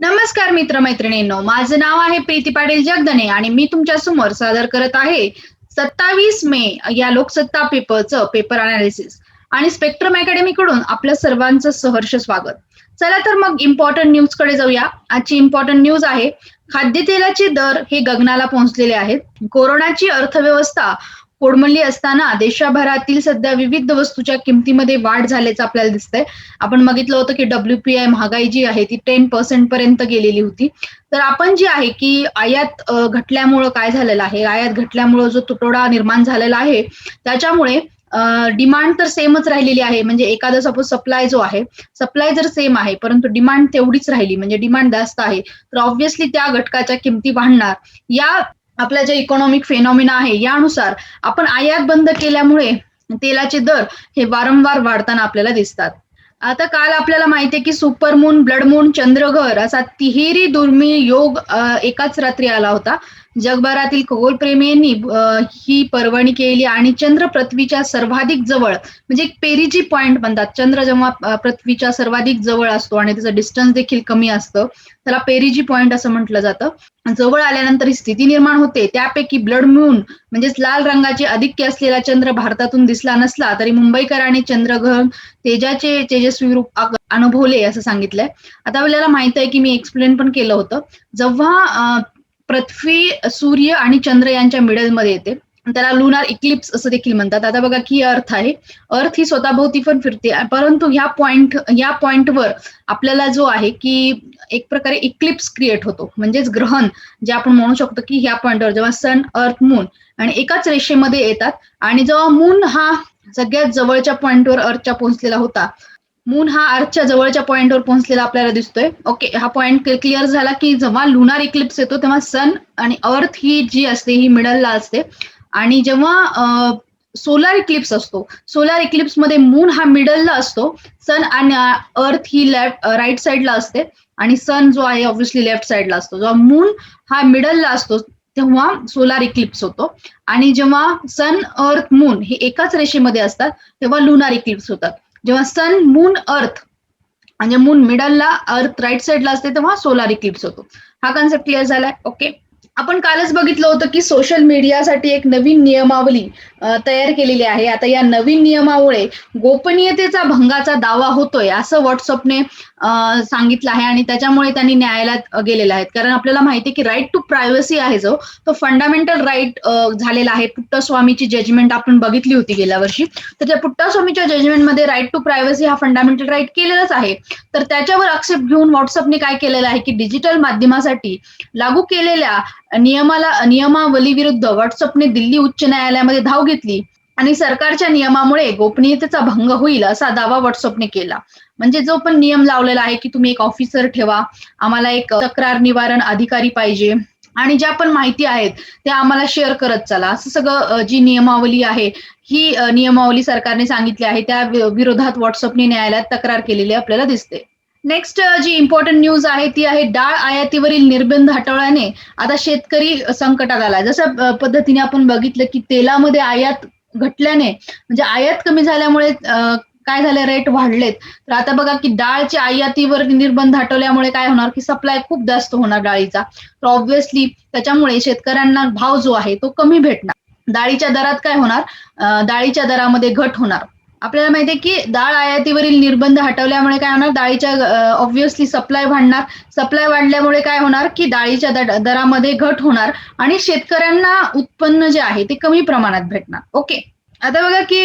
नमस्कार मित्र मैत्रिणींनो माझं नाव आहे प्रीती पाटील जगदने आणि मी तुमच्यासमोर सादर करत आहे सत्तावीस मे या लोकसत्ता पेपरचं पेपर अनालिसिस आणि स्पेक्ट्रम अकॅडमी कडून आपल्या सर्वांचं सहर्ष स्वागत. चला तर मग इम्पॉर्टंट न्यूजकडे जाऊया. आजची इम्पॉर्टंट न्यूज आहे खाद्यतेलाचे दर हे गगनाला पोहोचलेले आहेत. कोरोनाची अर्थव्यवस्था कोडमल्ली असताना देशभरातील सध्या विविध वस्तूच्या किमतीमध्ये वाढ झाल्याचं आपल्याला दिसतंय. आपण बघितलं होतं की डब्ल्यूपीआय महागाई जी आहे ती टेन पर्सेंट पर्यंत गेलेली होती. तर आपण जी आहे की आयात घटल्यामुळं काय झालेलं आहे? आयात घटल्यामुळं जो तुटवडा निर्माण झालेला आहे त्याच्यामुळे डिमांड तर सेमच राहिलेली आहे. म्हणजे एखादा सपोज सप्लाय जो आहे सप्लाय जर सेम आहे परंतु डिमांड तेवढीच राहिली म्हणजे डिमांड जास्त आहे तर ऑब्व्हियसली त्या घटकाच्या किमती वाढणार. या आपल्या जे इकॉनॉमिक फेनॉमिना आहे यानुसार आपण आयात बंद केल्यामुळे तेलाचे दर हे वारंवार वाढताना आपल्याला दिसतात. आता काल आपल्याला माहिती आहे की सुपरमून ब्लडमून चंद्रघर असा तिहेरी दुर्मिळ योग एकाच रात्री आला होता. जगभरातील खगोलप्रेमींनी ही पर्वणी केली आणि चंद्र पृथ्वीच्या सर्वाधिक जवळ म्हणजे एक पेरिजी पॉइंट म्हणतात चंद्र जेव्हा पृथ्वीच्या सर्वाधिक जवळ असतो आणि त्याचं डिस्टन्स देखील कमी असतं त्याला पेरीजी पॉइंट असं म्हटलं जातं. जवळ आल्यानंतर ही स्थिती निर्माण होते. त्यापैकी ब्लड मून म्हणजेच लाल रंगाचे अधिक्य असलेला चंद्र भारतातून दिसला नसला तरी मुंबईकरांनी चंद्रग्रहण तेजाचे तेजस्वी रूप अनुभवले असं सांगितलंय. आता आपल्याला माहीत आहे की मी एक्सप्लेन पण केलं होतं. जेव्हा पृथ्वी सूर्य आणि चंद्र यांच्या मिडलमध्ये येते. त्याला लुनार इक्लिप्स असं देखील म्हणतात. आता बघा की अर्थ आहे. अर्थ ही स्वतःभोवती पण फिरते. परंतु ह्या पॉइंट या पॉइंटवर आपल्याला जो आहे की एक प्रकारे इक्लिप्स क्रिएट होतो. म्हणजेच ग्रहण जे आपण म्हणू शकतो की ह्या पॉइंटवर जेव्हा सन अर्थ मून आणि एकाच रेषेमध्ये येतात आणि जेव्हा मून हा सगळ्यात जवळच्या पॉइंटवर अर्थच्या पोहोचलेला होता मून हा अर्थच्या जवळच्या पॉइंटवर पोहोचलेला आपल्याला दिसतोय. ओके हा पॉइंट क्लिअर झाला की जेव्हा लुनार इक्लिप्स येतो तेव्हा सन आणि अर्थ ही जी असते ही मिडलला असते. आणि जेव्हा सोलार इक्लिप्स असतो सोलार इक्लिप्समध्ये मून हा मिडलला असतो. सन आणि अर्थ ही लेफ्ट राईट साईडला असते. आणि सन जो आहे ऑब्व्हियसली लेफ्ट साईडला असतो. जेव्हा मून हा मिडलला असतो तेव्हा सोलार इक्लिप्स होतो. आणि जेव्हा सन अर्थ मून हे एकाच रेषेमध्ये असतात तेव्हा लुनार इक्लिप्स होतात. जेव्हा सन मून अर्थ म्हणजे मून मिडलला अर्थ राईट साईडला असते तेव्हा सोलार इक्लिप्स होतो. हा कन्सेप्ट क्लिअर झालाय? ओके आपण कालच बघितलं होतं की सोशल मीडियासाठी एक नवीन नियमावली तयार केलेली आहे. आता या नवीन नियमामुळे गोपनीयतेचा भंगाचा दावा होतोय असं व्हॉट्सअपने सांगितलं आहे आणि त्याच्यामुळे त्यांनी न्यायालयात अ, गेलेले आहेत. कारण आपल्याला माहिती आहे की राईट टू प्रायव्हसी आहे जो तो फंडामेंटल राईट झालेला आहे. पुट्टस्वामीची जजमेंट आपण बघितली होती गेल्या वर्षी. तर त्या पुट्टस्वामीच्या जजमेंटमध्ये राईट टू प्रायव्हसी हा फंडामेंटल राईट केलेलाच आहे. तर त्याच्यावर आक्षेप घेऊन व्हॉट्सअपने काय केलेलं आहे की डिजिटल माध्यमासाठी लागू केलेल्या नियमाला नियमावली विरुद्ध व्हॉट्सअपने दिल्ली उच्च न्यायालयामध्ये धाव घेतली. आणि सरकारच्या नियमामुळे गोपनीयतेचा भंग होईल असा दावा व्हॉट्सअपने केला. म्हणजे जो पण नियम लावलेला आहे की तुम्ही एक ऑफिसर ठेवा आम्हाला एक तक्रार निवारण अधिकारी पाहिजे. आणि ज्या पण माहिती आहेत त्या आम्हाला शेअर करत चला. असं सगळं जी नियमावली आहे ही नियमावली सरकारने सांगितली आहे त्या विरोधात व्हॉट्सअपने न्यायालयात तक्रार केलेली आपल्याला दिसते. नेक्स्ट जी इम्पॉर्टंट न्यूज आहे ती आहे डाळ आयातीवरील निर्बंध हटवल्याने आता शेतकरी संकटात आलाय जसं पद्धतीने आपण बघितलं की तेलामध्ये आयात घटल्याने म्हणजे आयात कमी झाल्यामुळे काय झाले? रेट वाढलेत. तर आता बघा की डाळच्या आयातीवर निर्बंध हटवल्यामुळे काय होणार? की सप्लाय खूप जास्त होणार डाळीचा. तर ऑब्व्हियसली त्याच्यामुळे शेतकऱ्यांना भाव जो आहे तो कमी भेटणार. डाळीच्या दरात काय होणार? डाळीच्या दरामध्ये घट होणार. आपल्याला माहितीये की डाळ आयातीवरील निर्बंध हटवल्यामुळे काय होणार? डाळीच्या ऑब्व्हियसली सप्लाय वाढणार. सप्लाय वाढल्यामुळे काय होणार? की डाळीच्या दरामध्ये घट होणार आणि शेतकऱ्यांना उत्पन्न जे आहे ते कमी प्रमाणात भेटणार. ओके? आता बघा की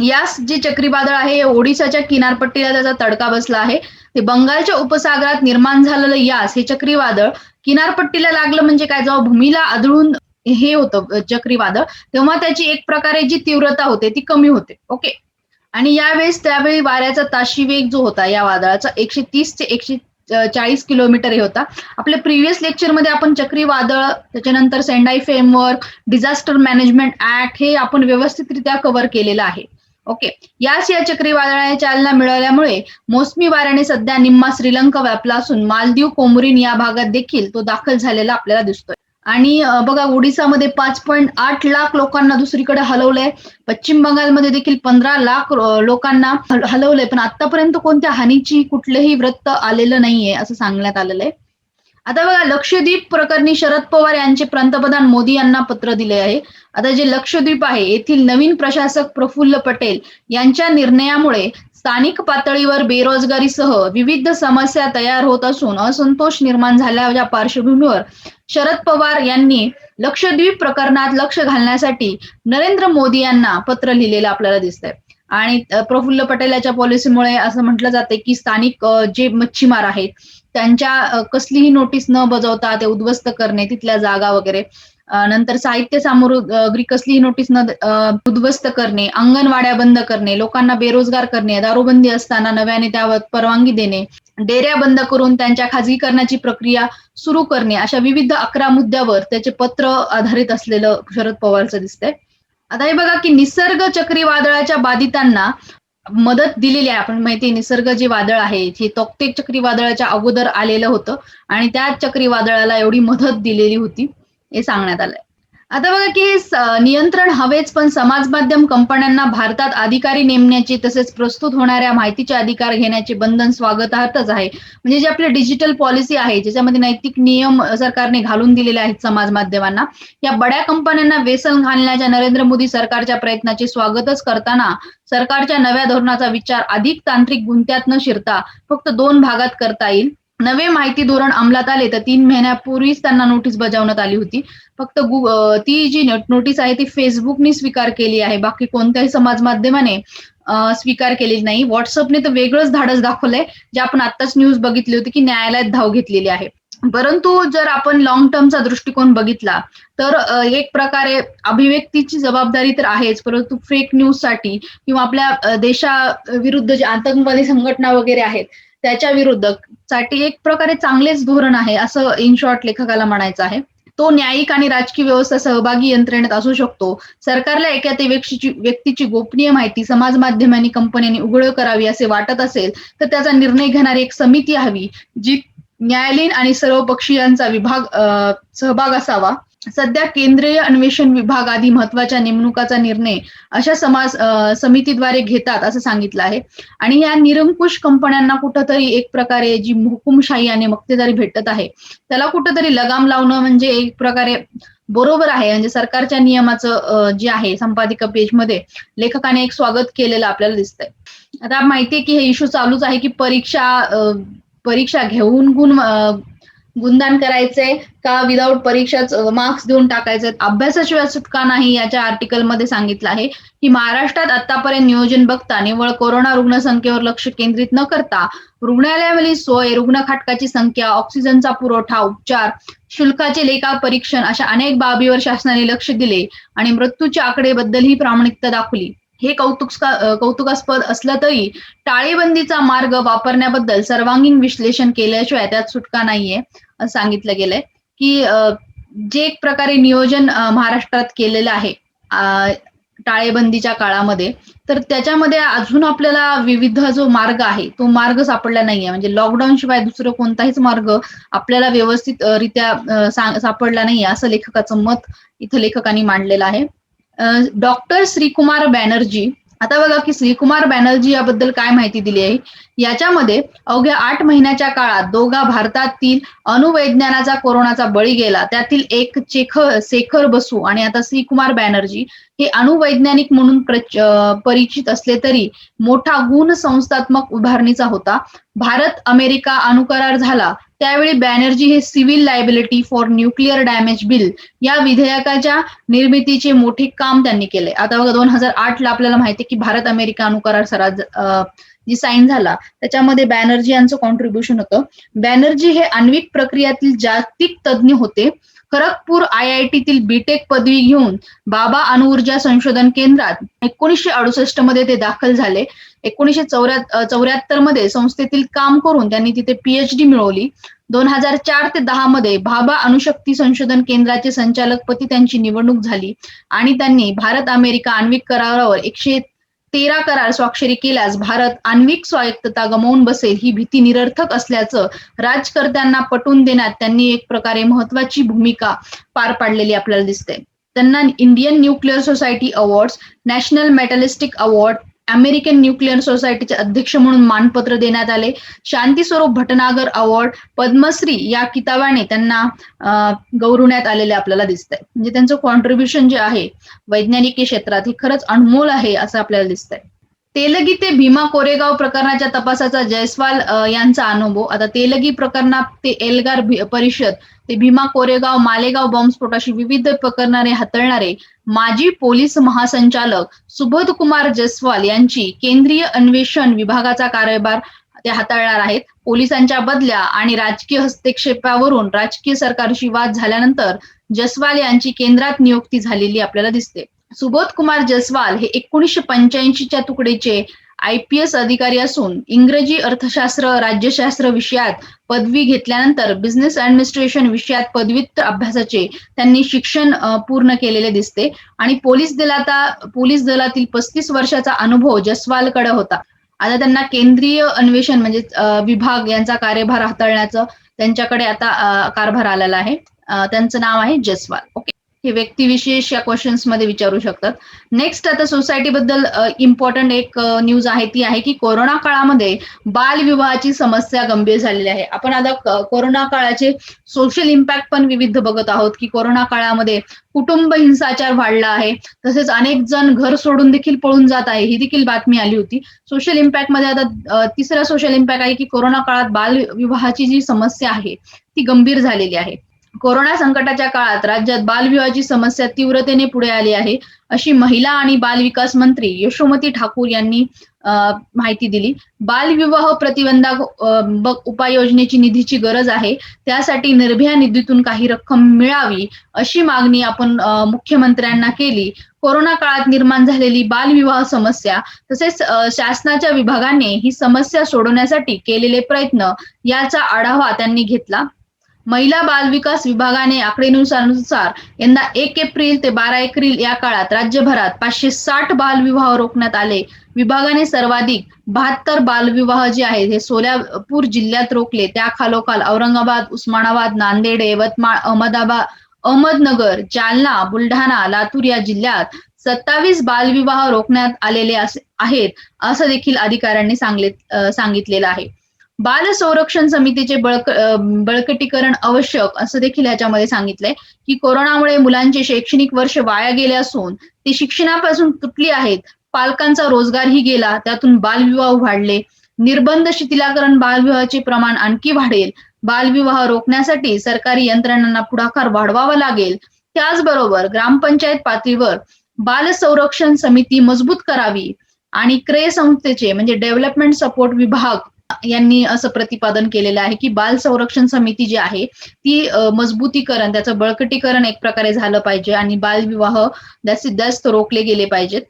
यास जे चक्रीवादळ आहे ओडिशाच्या ओडिसाच्या किनारपट्टीला त्याचा तडका बसला आहे. ते बंगालच्या उपसागरात निर्माण झालेलं यास हे चक्रीवादळ किनारपट्टीला लागलं म्हणजे काय? जेव्हा भूमीला आदळून हे होतं चक्रीवादळ तेव्हा त्याची एक प्रकारे जी तीव्रता होते ती कमी होते. ओके? आणि यावेळेस त्यावेळी वाऱ्याचा ताशी वेग जो होता या वादळाचा एकशे तीस ते एकशे चाळीस किलोमीटर हे होता. आपल्या प्रिव्हियस लेक्चरमध्ये आपण चक्रीवादळ त्याच्यानंतर Sendai framework disaster management act हे आपण व्यवस्थितरित्या कव्हर केलेलं आहे. ओके. याच या चक्रीवादळाने चालना मिळाल्यामुळे मोसमी वाऱ्याने सध्या निम्मा श्रीलंका व्यापला असून मालदीव कोमोरिन या भागात देखील तो दाखल झालेला आपल्याला दिसतोय. आणि बघा ओडिसामध्ये पाच पॉईंट आठ लाख लोकांना दुसरीकडे हलवलंय. पश्चिम बंगालमध्ये देखील पंधरा लाख लोकांना हलवलंय. पण आतापर्यंत कोणत्या हानीची कुठलंही वृत्त आलेलं नाहीये असं सांगण्यात आलेलं आहे. आता बघा लक्षद्वीप प्रकरणी शरद पवार यांचे पंतप्रधान मोदी यांना पत्र दिले आहे. आता जे लक्षद्वीप आहे येथील नवीन प्रशासक प्रफुल्ल पटेल यांच्या निर्णयामुळे स्थानिक पातळीवर बेरोजगारीसह विविध समस्या तयार होत असून असंतोष निर्माण झाल्याच्या पार्श्वभूमीवर शरद पवार यांनी लक्षद्वीप प्रकरणात लक्ष घालण्यासाठी नरेंद्र मोदी यांना पत्र लिहिलेलं आपल्याला दिसतंय. आणि प्रफुल्ल पटेल याच्या पॉलिसीमुळे असं म्हटलं जाते की स्थानिक जे मच्छीमार आहेत त्यांच्या कसलीही नोटीस न बजावता ते उद्ध्वस्त करणे तिथल्या जागा वगैरे नंतर साहित्य सामुग्री कसलीही नोटीस न उद्ध्वस्त करणे अंगणवाड्या बंद करणे लोकांना बेरोजगार करणे दारूबंदी असताना नव्याने त्यावर परवानगी देणे डेऱ्या बंद करून त्यांच्या खाजगीकरणाची प्रक्रिया सुरू करणे अशा विविध अकरा मुद्द्यावर त्याचे पत्र आधारित असलेलं शरद पवारचं दिसतंय. आता हे बघा की निसर्ग चक्रीवादळाच्या बाधितांना मदत दिलेली आहे. आपण माहिती निसर्ग जे वादळ आहे हे तोक्तेक चक्रीवादळाच्या अगोदर आलेलं होतं आणि त्या चक्रीवादळाला एवढी मदत दिलेली होती हे सांगण्यात आलंय. आता बघा की हे नियंत्रण हवेच पण समाज माध्यम कंपन्यांना भारतात अधिकारी नेमण्याची तसेच प्रस्तुत होणाऱ्या माहितीचे अधिकार घेण्याचे बंधन स्वागतार्थच आहे. म्हणजे जे आपले डिजिटल पॉलिसी आहे ज्याच्यामध्ये नैतिक नियम सरकारने घालून दिलेले आहेत समाज माध्यमांना या बड्या कंपन्यांना वेसन घालण्याच्या नरेंद्र मोदी सरकारच्या प्रयत्नाचे स्वागतच करताना सरकारच्या नव्या धोरणाचा विचार अधिक तांत्रिक गुंत्यात न शिरता फक्त दोन भागात करता येईल. नवे माहिती धोरण अंमलात आले तर तीन महिन्यापूर्वीच त्यांना नोटीस बजावण्यात आली होती. फक्त ती जी नोटीस आहे ती फेसबुकने स्वीकार केली आहे. बाकी कोणत्याही समाज माध्यमाने स्वीकार केलेली नाही. व्हॉट्सअपने तर वेगळंच धाडस दाखवलंय जे आपण आत्ताच न्यूज बघितली होती की न्यायालयात धाव घेतलेली आहे. परंतु जर आपण लॉंग टर्मचा दृष्टिकोन बघितला तर एक प्रकारे अभिव्यक्तीची जबाबदारी तर आहेच. परंतु फेक न्यूजसाठी किंवा आपल्या देशाविरुद्ध जे आतंकवादी संघटना वगैरे आहेत त्याच्या विरुद्धसाठी एक प्रकारे चांगलेच धोरण आहे असं इन शॉर्ट लेखकाला म्हणायचं आहे. तो न्यायिक आणि राजकीय व्यवस्था सहभागी यंत्रणेत असू शकतो. सरकारला एका व्यक्तीची व्यक्तीची गोपनीय माहिती समाज माध्यमांनी कंपन्यांनी उघड करावी असे वाटत असेल तर त्याचा निर्णय घेणारी एक समिती हवी जी न्यायालयीन आणि सर्व पक्षीयांचा विभाग सहभाग असावा. सध्या केंद्रीय अन्वेषण विभाग आदी महत्त्वाच्या नेमणुकाचा निर्णय अशा समाज समितीद्वारे घेतात असं सांगितलं आहे. आणि या निरंकुश कंपन्यांना कुठंतरी एक प्रकारे जी हुकुमशाही आणि मक्तेदारी भेटत आहे त्याला कुठंतरी लगाम लावणं म्हणजे एक प्रकारे बरोबर आहे. म्हणजे सरकारच्या नियमाचं जे आहे संपादिका पेजमध्ये लेखकाने एक स्वागत केलेलं आपल्याला दिसतंय. आता माहितीये की हे इश्यू चालूच आहे की परीक्षा परीक्षा घेऊन गुण गुणदान करायचंय का विदाऊट परीक्षाच मार्क्स देऊन टाकायचे अभ्यासाशिवाय सुटका नाही याच्या आर्टिकलमध्ये सांगितलं आहे की महाराष्ट्रात आतापर्यंत नियोजन बघता निव्वळ कोरोना रुग्णसंख्येवर लक्ष केंद्रित न करता रुग्णालयावरील सोय रुग्णखाटकाची संख्या ऑक्सिजनचा पुरवठा उपचार शुल्काचे लेखा परीक्षण अशा अनेक बाबीवर शासनाने लक्ष दिले आणि मृत्यूच्या आकडेबद्दलही प्रामाणिकता दाखवली. हे कौतुक कौतुकास्पद असलं तरी टाळेबंदीचा मार्ग वापरण्याबद्दल सर्वांगीण विश्लेषण केल्याशिवाय त्यात सुटका नाहीये. सांगितलं गेलंय की जे एक प्रकारे नियोजन महाराष्ट्रात केलेलं आहे टाळेबंदीच्या काळामध्ये तर त्याच्यामध्ये अजून आपल्याला विविध जो मार्ग आहे तो मार्ग सापडला नाहीये. म्हणजे लॉकडाऊन शिवाय दुसरं कोणताहीच मार्ग आपल्याला व्यवस्थित रित्या सापडला नाहीये असं लेखकाचं मत इथं लेखकांनी मांडलेलं आहे. डॉक्टर श्रीकुमार बॅनर्जी आता बघा की श्रीकुमार बॅनर्जी याबद्दल काय माहिती दिली आहे? याच्यामध्ये अवघ्या आठ महिन्याच्या काळात दोघा भारतातील अणुवैज्ञानाचा कोरोनाचा बळी गेला. त्यातील एक चेख शेखर बसू आणि आता श्रीकुमार बॅनर्जी हे अणुवैज्ञानिक म्हणून परिचित असले तरी मोठा गुण संस्थात्मक उभारणीचा होता. भारत अमेरिका अणुकरार झाला. त्यावेळी बॅनर्जी हे civil liability for nuclear damage bill या विधेयकाच्या निर्मितीचे मोठे काम त्यांनी केले. आता बघा दोन हजार आठ ला आपल्याला माहिती की भारत अमेरिका अणुकरार सराज जी साईन झाला त्याच्यामध्ये बॅनर्जी यांचं कॉन्ट्रीब्युशन होतं. बॅनर्जी हे आण्विक प्रक्रियातील जागतिक तज्ज्ञ होते. खरगपूर आय आय टीतील बीटेक पदवी घेऊन बाबा अणुऊर्जा संशोधन केंद्रात एकोणीसशे अडुसष्टमध्ये ते दाखल झाले. एकोणीसशे चौऱ्याहत्तरमध्ये संस्थेतील काम करून त्यांनी तिथे पीएचडी मिळवली. दोन हजार चार ते दहा मध्ये भाभा अणुशक्ती संशोधन केंद्राचे संचालकपदी त्यांची निवडणूक झाली आणि त्यांनी भारत अमेरिका आण्विक करारावर एकशे तेरा करार स्वाक्षरी केल्यास भारत आण्विक स्वायत्तता गमावून बसेल ही भीती निरर्थक असल्याचं राजकर्त्यांना पटवून देण्यात त्यांनी एक प्रकारे महत्वाची भूमिका पार पाडलेली आपल्याला दिसते. त्यांना Indian nuclear society awards national metallurgist award American nuclear सोसायटीचे अध्यक्ष म्हणून मानपत्र देण्यात आले. शांती स्वरूप भटनागर अवॉर्ड पद्मश्री या किताबाने त्यांना गौरवण्यात आलेले आपल्याला दिसतंय. म्हणजे त्यांचं कॉन्ट्रीब्युशन जे आहे वैज्ञानिक क्षेत्रात हे खरंच अनमोल आहे असं आपल्याला दिसतंय. तेलगी ते भीमा कोरेगाव प्रकरणाच्या तपासाचा जयस्वाल यांचा अनुभव. आता तेलगी प्रकरणात ते एल्गार परिषद ते भीमा कोरेगाव मालेगाव बॉम्बस्फोटाशी विविध प्रकरणाने हाताळणारे माजी पोलीस महासंचालक सुबोध कुमार जयस्वाल यांची केंद्रीय अन्वेषण विभागाचा कार्यभार ते हाताळणार आहेत. पोलिसांच्या बदल्या आणि राजकीय हस्तक्षेपावरून राजकीय सरकारशी वाद झाल्यानंतर जसवाल यांची केंद्रात नियुक्ती झालेली आपल्याला दिसते. सुबोध कुमार जसवाल हे एकोणीसशे पंच्याऐंशीच्या तुकडेचे आय पी एस अधिकारी असून इंग्रजी अर्थशास्त्र राज्यशास्त्र विषयात पदवी घेतल्यानंतर बिझनेस ऍडमिनिस्ट्रेशन विषयात पदव्युत्तर अभ्यासाचे त्यांनी शिक्षण पूर्ण केलेले दिसते. आणि पोलीस दलाता पोलीस दलातील पस्तीस वर्षाचा अनुभव जसवालकडे होता. आता त्यांना केंद्रीय अन्वेषण म्हणजे विभाग यांचा कार्यभार हाताळण्याचं त्यांच्याकडे आता कारभार आलेला आहे. त्यांचं नाव आहे जसवाल. ओके. हे व्यक्तिविशेष या क्वेश्चन्समध्ये विचारू शकतात. नेक्स्ट आता सोसायटी बद्दल इम्पॉर्टंट एक न्यूज आहे ती आहे की कोरोना काळामध्ये बालविवाहाची समस्या गंभीर झालेली आहे. आपण आता कोरोना काळाचे सोशल इम्पॅक्ट पण विविध बघत आहोत की कोरोना काळामध्ये कुटुंब हिंसाचार वाढला आहे. तसेच अनेक जण घर सोडून देखील पळून जात आहे ही देखील बातमी आली होती. सोशल इम्पॅक्टमध्ये आता तिसरा सोशल इम्पॅक्ट आहे की कोरोना काळात बालविवाहाची जी समस्या आहे ती गंभीर झालेली आहे. कोरोना संकटाच्या काळात राज्यात बालविवाहाची समस्या तीव्रतेने पुढे आली आहे अशी महिला आणि बालविकास मंत्री यशोमती ठाकूर यांनी माहिती दिली. बालविवाह प्रतिबंधक उपाययोजनेची निधीची गरज आहे. त्यासाठी निर्भया निधीतून काही रक्कम मिळावी अशी मागणी आपण मुख्यमंत्र्यांना केली. कोरोना काळात निर्माण झालेली बालविवाह समस्या तसेच शासनाच्या विभागाने ही समस्या सोडवण्यासाठी केलेले प्रयत्न याचा आढावा त्यांनी घेतला. महिला बाल विकास विभागाने आकडेनुसार यंदा एक एप्रिल ते बारा एप्रिल या काळात राज्यभरात पाचशे साठ बालविवाह रोखण्यात आले. विभागाने सर्वाधिक बहात्तर बालविवाह जे आहेत हे सोलापूर जिल्ह्यात रोखले. त्या खालोखाल औरंगाबाद उस्मानाबाद नांदेड यवतमाळ अहमदाबाद अहमदनगर जालना बुलढाणा लातूर या जिल्ह्यात सत्तावीस बालविवाह रोखण्यात आलेले असे- आहेत असं देखील अधिकाऱ्यांनी सांगले सांगितलेलं आहे. बाल संरक्षण समितीचे बळक बळकटीकरण आवश्यक असं देखील याच्यामध्ये सांगितलंय की कोरोनामुळे मुलांचे शैक्षणिक वर्ष वाया गेले असून ते शिक्षणापासून तुटली आहेत पालकांचा रोजगारही गेला त्यातून बालविवाह वाढले. निर्बंध शिथिलाकरण बालविवाहाचे प्रमाण आणखी वाढेल. बालविवाह रोखण्यासाठी सरकारी यंत्रणांना पुढाकार वाढवावा लागेल. त्याचबरोबर ग्रामपंचायत पातळीवर बाल संरक्षण समिती मजबूत करावी आणि क्रे संस्थेचे म्हणजे डेव्हलपमेंट सपोर्ट विभाग यांनी असं प्रतिपादन केलेलं आहे की बाल संरक्षण समिती जी आहे ती मजबूतीकरण त्याचं बळकटीकरण एक प्रकारे झालं पाहिजे आणि बालविवाह जास्तीत जास्त रोखले गेले पाहिजेत.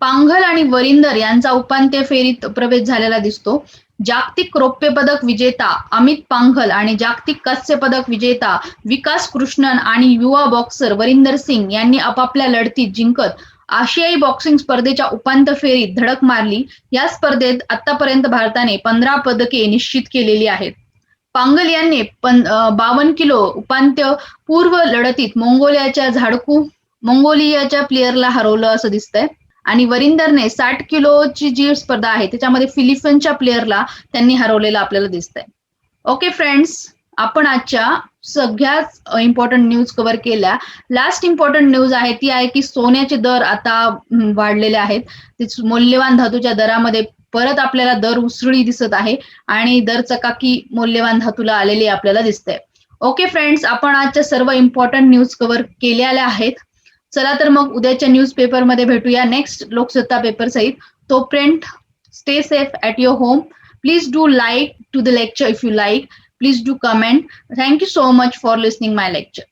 पांघल आणि वरिंदर यांचा उपांत्य फेरीत प्रवेश झालेला दिसतो. जागतिक रौप्य पदक विजेता अमित पांघल आणि जागतिक कस्य पदक विजेता विकास कृष्णन आणि युवा बॉक्सर वरिंदर सिंग यांनी आपापल्या लढतीत जिंकत आशियाई बॉक्सिंग स्पर्धेच्या उपांत्य फेरीत धडक मारली. या स्पर्धेत आतापर्यंत भारताने पंधरा पदके निश्चित केलेली आहेत. पांगल यांनी बावन्न किलो उपांत्य पूर्व लढतीत मंगोलियाच्या झाडकू मंगोलियाच्या प्लेअरला हरवलं असं दिसतंय. आणि वरिंदरने साठ किलोची जी स्पर्धा आहे त्याच्यामध्ये फिलिपिनच्या प्लेअरला त्यांनी हरवलेलं आपल्याला दिसतंय. ओके फ्रेंड्स आपण आजच्या सगळ्याच इम्पॉर्टंट न्यूज कव्हर केल्या. लास्ट इम्पॉर्टंट न्यूज आहे ती आहे की सोन्याचे दर आता वाढलेले आहेत. मौल्यवान धातूच्या दरामध्ये परत आपल्याला दर उसळी दिसत आहे आणि दर चकाकी मौल्यवान धातूला आलेली आपल्याला दिसते ओके फ्रेंड्स आपण आजच्या सर्व इम्पॉर्टंट न्यूज कव्हर केलेल्या आहेत. चला तर मग उद्याच्या न्यूज पेपरमध्ये भेटूया. नेक्स्ट लोकसत्ता पेपर सहित तो print stay safe at your home please do like to the lecture if you like Please do comment. Thank you so much for listening my lecture.